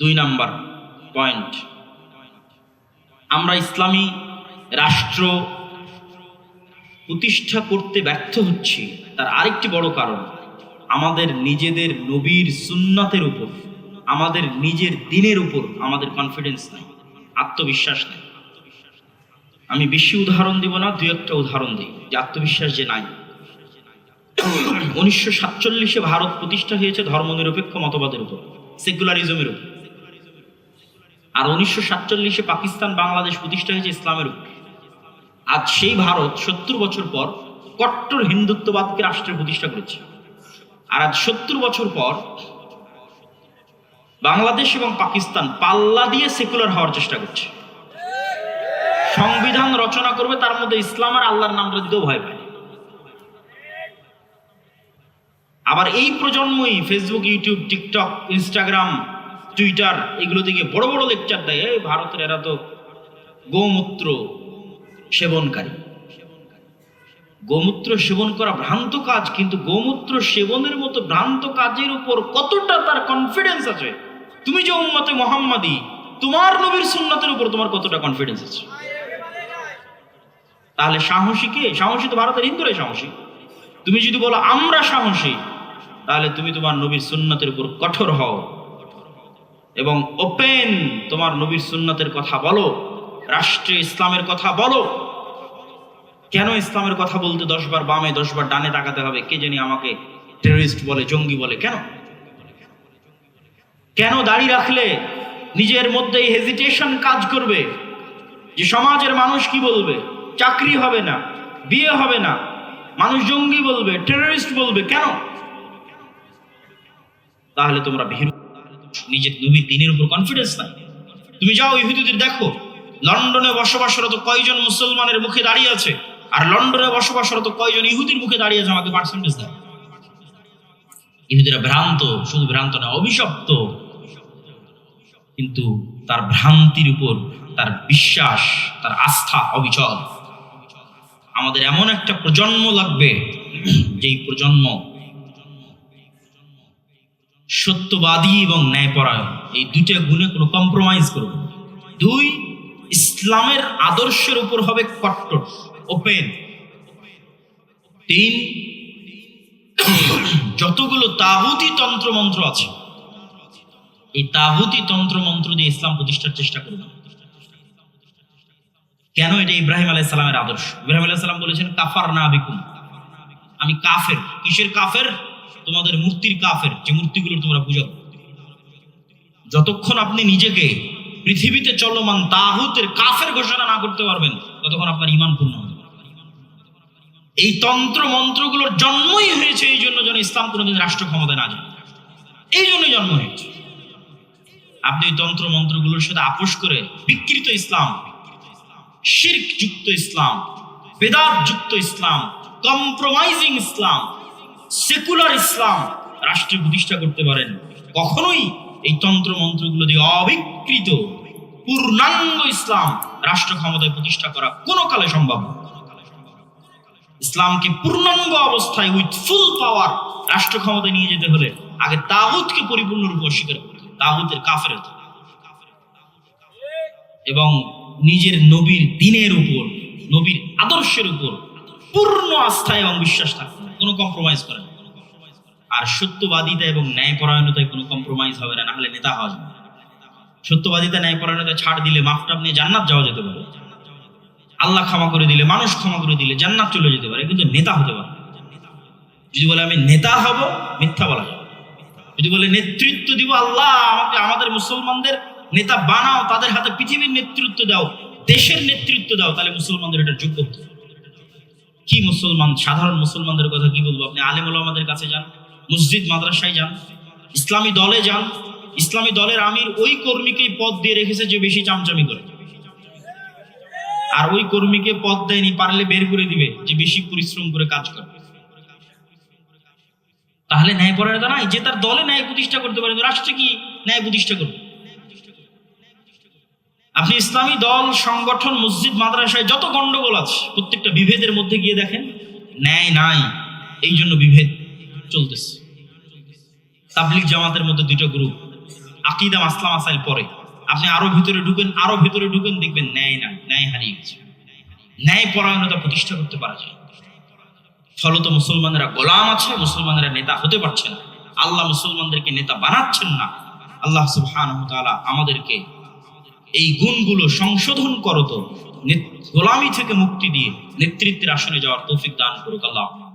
দুই number point. আমরা ইসলামী রাষ্ট্র প্রতিষ্ঠা করতে ব্যর্থ হচ্ছি, তার আরেকটি বড় কারণ, আমাদের নিজেদের নবীর সুন্নাতের উপর, আমাদের নিজের দিনের উপর আমাদের কনফিডেন্স নেই, আত্মবিশ্বাস নাই। আমি বেশি উদাহরণ দিব না, দুই একটা উদাহরণ দিই, যে আত্মবিশ্বাস যে নাই। উনিশশো সাতচল্লিশে ভারত প্রতিষ্ঠা হয়েছে ধর্মনিরপেক্ষ মতবাদের উপর, সেকুলারিজমের উপর। আর উনিশশো সাতচল্লিশে পাকিস্তান বাংলাদেশ প্রতিষ্ঠা হয়েছে ইসলামের আজ সেই ভারত সত্তর বছর পর কট্টর হিন্দুত্ববাদকে রাষ্ট্রের প্রতিষ্ঠা করেছে। আর আজ সত্তর বছর পর বাংলাদেশ এবং পাকিস্তান পাল্লা দিয়ে সেকুলার হওয়ার চেষ্টা করছে। সংবিধান রচনা করবে, তার মধ্যে ইসলাম আর আল্লাহর নামটা দিতেও ভয় পায়। আবার এই প্রজন্মই Facebook YouTube TikTok Instagram Twitter এগুলো থেকে বড় বড় লেকচার দেয়। এই ভারতের এরা তো গোমূত্র সেবনকারী। গোমূত্র সেবন করা ভ্রান্ত কাজ, কিন্তু গোমূত্র সেবনের মতো ভ্রান্ত কাজের উপর কতটা তার কনফিডেন্স আছে? তুমি যে উম্মতে মোহাম্মদী, তোমার নবীর সুন্নতের উপর তোমার কতটা কনফিডেন্স আছে? তাহলে সাহসী কে? সাহসী তো ভারতের হিন্দুরাই সাহসী। তুমি যদি বলো আমরা সাহসী, তাহলে তুমি তোমার নবীর সুন্নতের উপর কঠোর হও। এবং ওপেন তোমার নবীর সুন্নতের কথা বলো, রাষ্ট্রে ইসলামের কথা বলো। কেন ইসলামের কথা বলতে দশবার বামে, দশবার ডানে তাকাতে হবে? কে জানি আমাকে টেররিস্ট বলে, জঙ্গি বলে, কেন? কেন দাড়ি রাখলে নিজের মধ্যে হেজিটেশন কাজ করবে? যে সমাজের মানুষ কি বলবে? চাকরি হবে না, বিয়ে হবে না, মানুষ জঙ্গি বলবে টেররিস্ট বলবে, কেন? তাহলে তোমরা ভীরু নিজের নবী দিনের উপর কনফিডেন্স নাই। তুমি যাও ইহুদিদের দেখো। লন্ডনে বসবাসরত কয়জন মুসলমানের মুখে দাঁড়িয়ে আছে? আর লন্ডনে বসবাসরত কয়জন ইহুদির মুখে দাঁড়িয়ে আছে আমাকে পার্সেন্টেজ দেয় ইহুদিরা ভ্রান্ত, শুধু ভ্রান্ত না, অভিশপ্ত। কিন্তু তার ভ্রান্তির উপর তার বিশ্বাস, তার আস্থা অবিচল। আমাদের এমন একটা প্রজন্ম লাগবে, যেই প্রজন্ম সত্যবাদী এবং ন্যায়পরায়ণ। এই দুইটা গুণে কোনো কম্প্রোমাইজ করবে দুই, ইসলামের আদর্শের উপর হবে কট্টর ওপেন তিন, যতগুলো তাহুতি তন্ত্র মন্ত্র আছে, এই তাহুতি তন্ত্র মন্ত্র দিয়ে ইসলাম প্রতিষ্ঠার চেষ্টা করবে কেন এটা ইব্রাহিম আলাইসালামের আদর্শ? ইব্রাহিম আলাইসালাম বলেছেন কাফার না বিকুম। আমি কাফের। কিসের কাফের? তোমাদের মূর্তির কাফের, যে মূর্তিগুলো তোমরা পূজা। যতক্ষণ আপনি নিজেকে পৃথিবীতে চলমান তাহুতের কাফের ঘোষণা না করতে পারবেন, ততক্ষণ আপনার ইমান পূর্ণ হবে এই তন্ত্র মন্ত্রগুলোর জন্মই হয়েছে, এই জন্য যেন ইসলাম কোনোদিন রাষ্ট্র ক্ষমতায় না যায়। এই জন্যই জন্ম হয়েছে। আপনি এই তন্ত্র মন্ত্রগুলোর সাথে আপোষ করে বিকৃত ইসলাম শির্ক যুক্ত ইসলাম বেদাত যুক্ত ইসলাম কম্প্রোমাইজিং ইসলাম সেকুলার ইসলাম রাষ্ট্রে প্রতিষ্ঠা করতে পারেন কখনোই এই তন্ত্র মন্ত্রগুলো দিয়ে অবিকৃত, পূর্ণাঙ্গ ইসলাম রাষ্ট্র ক্ষমতায় প্রতিষ্ঠা করা কোনো কালে সম্ভব ইসলামকে পূর্ণাঙ্গ অবস্থায় উইথ ফুল পাওয়ার রাষ্ট্র ক্ষমতায় নিয়ে যেতে হলে আগে তাহুদকে পরিপূর্ণরূপে অস্বীকার। তাহুদের কাফের হতে। এবং নিজের নবীর দিনের উপর, নবীর আদর্শের উপর পূর্ণ আস্থা এবং বিশ্বাস থাকতে হবে কোনো কম্প্রোমাইজ করে না আর সত্যবাদিতা এবং ন্যায়পরায়ণতায় কোনো কম্প্রোমাইজ হবে না, নাহলে নেতা হওয়া যাবে। সত্যবাদিতা, ন্যায়পরায়ণতা ছাড় দিলে মাফটাপ নিয়ে জান্নাত যাওয়া যেতে পারে আল্লাহ ক্ষমা করে দিলে, মানুষ ক্ষমা করে দিলে জান্নাত চলে যেতে পারে, কিন্তু নেতা হতে পারে। যদি বলে, আমি নেতা হব মিথ্যা বলা যাবে যদি বলে, নেতৃত্ব দিব আল্লাহ, আমাকে, আমাদের মুসলমানদের নেতা বানাও, তাদের হাতে পৃথিবীর নেতৃত্ব দাও, দেশের নেতৃত্ব দাও তাহলে মুসলমানদের এটা যোগ্য হতে। কি মুসলমান? সাধারণ মুসলমানদের কথা কি বলব? আপনি আলেম আমাদের কাছে যান, মসজিদ, মাদ্রাসায় যান, ইসলামী দলে যান। ইসলামী দলের আমির ওই কর্মীকেই পদ দিয়ে রেখেছে যে বেশি চামচামি করে। আর ওই কর্মীকে পদ দেয়নি, পারলে বের করে দিবে যে বেশি পরিশ্রম করে কাজ করে। তাহলে ন্যায় পরায়ণতা নাই? যে তার দলে ন্যায় প্রতিষ্ঠা করতে পারে রাষ্ট্রে কি ন্যায় প্রতিষ্ঠা করবে? আপনি ইসলামী দল, সংগঠন, মসজিদ, মাদ্রাসায় যত গন্ডগোল আছে, প্রত্যেকটা বিভেদের মধ্যে গিয়ে দেখেন, ন্যায় নাই, এই জন্য বিভেদ চলতেছে। তাবলিক জামাতের মধ্যে দুটো গ্রুপ আকিদা মাসলা মাসাইল পরে। আপনি আরও ভিতরে ঢুকেন, আরও ভিতরে ঢুকেন, দেখবেন ন্যায় না ন্যায় হারিয়ে গেছে। ন্যায় পরায়ণতা প্রতিষ্ঠা করতে পারা যায়। ফলত মুসলমানেরা গোলাম আছে, মুসলমানেরা নেতা হতে পারছে না। আল্লাহ মুসলমানদেরকে নেতা বানাচ্ছেন না। আল্লাহ তাআলা আমাদেরকে এই গুণগুলো সংশোধন করতো নেত- গোলামি থেকে মুক্তি দিয়ে নেতৃত্বের আসনে যাওয়ার তৌফিক দান করুক আল্লাহ।